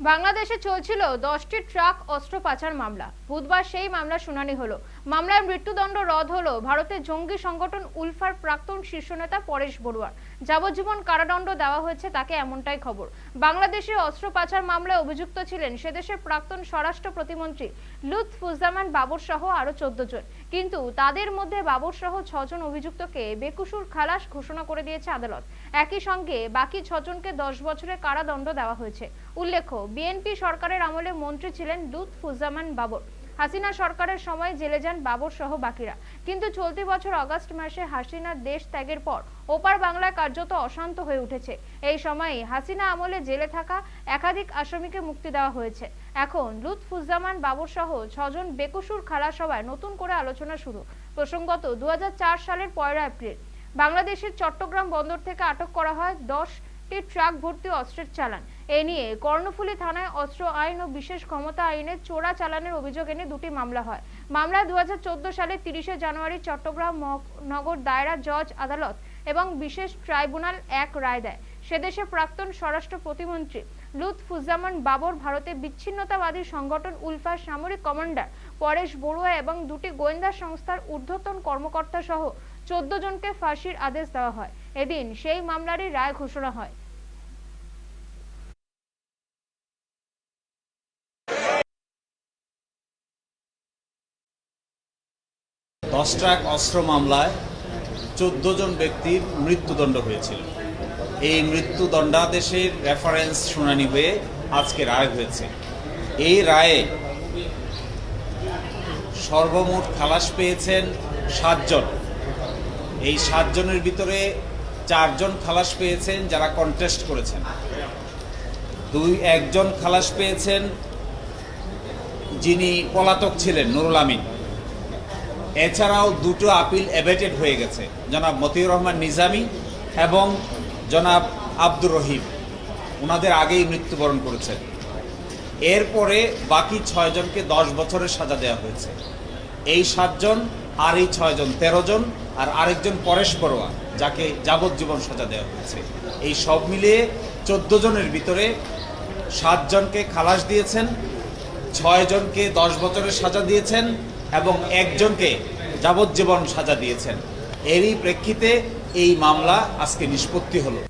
বাংলাদেশে চলছিল দশটি ট্রাক অস্ত্র পাচার মামলা। বুধবার সেই মামলা শুনানি হলো। মামলায় মৃত্যুদণ্ড রদ হলো ভারতের জঙ্গি সংগঠন উলফার প্রাক্তন শীর্ষ নেতা পরেশ বড়ুয়ার। যাবজ্জীবন কারাদণ্ড দেওয়া হয়েছে তাকে এমনটাই খবর। বাংলাদেশে অস্ত্র পাচার মামলায় অভিযুক্ত ছিলেন সেদেশের প্রাক্তন স্বরাষ্ট্র প্রতিমন্ত্রী লুৎফুজ্জামান বাবর সহ আরও চোদ্দ জন। কিন্তু তাদের মধ্যে বাবর সহ ছজন অভিযুক্তকে বেকুসুর খালাস ঘোষণা করে দিয়েছে আদালত। একই সঙ্গে বাকি ছজনকে দশ বছরের কারাদণ্ড দেওয়া হয়েছে। উল্লেখ্য, বিএনপি সরকারের আমলে মন্ত্রী ছিলেন লুৎফুজ্জামান বাবর। হাসিনা সরকারের সময় জেলে যান বাবর সহ বাকিরা। কিন্তু চলতি বছর আগস্ট মাসে হাসিনার দেশ ত্যাগের পর ওপার বাংলায় কার্যত অশান্ত হয়ে উঠেছে। এই সময়ে হাসিনা আমলে জেলে থাকা একাধিক আসামিকে মুক্তি দেওয়া হয়েছে। এখন লুৎফুজ্জামান বাবর সহ ছজন বেকসুর খালাস হওয়ায় নতুন করে আলোচনা শুরু। প্রসঙ্গত দু হাজার চার সালের পয়লা এপ্রিল বাংলাদেশের চট্টগ্রাম বন্দর থেকে আটক করা হয় দশটি ট্রাক ভর্তি অস্ত্রের চালান। এ নিয়ে কর্ণফুলী থানায় অস্ত্র আইন ও বিশেষ ক্ষমতা আইনে চোরা চালানের অভিযোগ এনে দুটি মামলা হয়। মামলায় দু সালে তিরিশে জানুয়ারি চট্টগ্রাম নগর দায়রা জজ আদালত এবং বিশেষ ট্রাইব্যুনাল এক রায় দেয়। সেদেশে প্রাক্তন স্বরাষ্ট্র প্রতিমন্ত্রী লুৎফুজ্জামান বাবর ভারতে বিচ্ছিন্নতাবাদী সংগঠন উলফার সামরিক কমান্ডার পরেশ বড়ুয়া এবং দুটি গোয়েন্দা সংস্থার ঊর্ধ্বতন কর্মকর্তা সহ চোদ্দ জনকে ফাঁসির আদেশ দেওয়া হয়। এদিন সেই মামলারই রায় ঘোষণা হয়। দশ ট্রাক অস্ত্র মামলায় চোদ্দ জন ব্যক্তির মৃত্যুদণ্ড হয়েছিল। এই মৃত্যুদণ্ডাদেশের রেফারেন্স শুনানি হয়ে আজকে রায় হয়েছে। এই রায়ে সর্বমোট খালাস পেয়েছেন সাতজন এই সাতজনের ভিতরে চারজন খালাস পেয়েছেন যারা কন্টেস্ট করেছেন। দুই, একজন খালাস পেয়েছেন যিনি পলাতক ছিলেন, নুরুল আমিন। এছাড়াও দুটো আপিল এবেটেড হয়ে গেছে। জনাব মতিউর রহমান নিজামী এবং জনাব আব্দুর রহিম। ওনাদের আগেই মৃত্যুবরণ করেছেন। এরপরে বাকি ছয়জনকে দশ বছরের সাজা দেওয়া হয়েছে। এই সাতজন আর এই ছয়জন তেরো জন, আর আরেকজন পরেশ বড়ুয়া, যাকে যাবজ্জীবন সাজা দেওয়া হয়েছে। এই সব মিলিয়ে চোদ্দ জনের ভিতরে সাতজনকে খালাস দিয়েছেন ছয়জনকে দশ বছরের সাজা দিয়েছেন এবং একজনকে যাবজ্জীবন সাজা দিয়েছেন। এরই প্রেক্ষিতে এই মামলা আজকে নিষ্পত্তি হলো।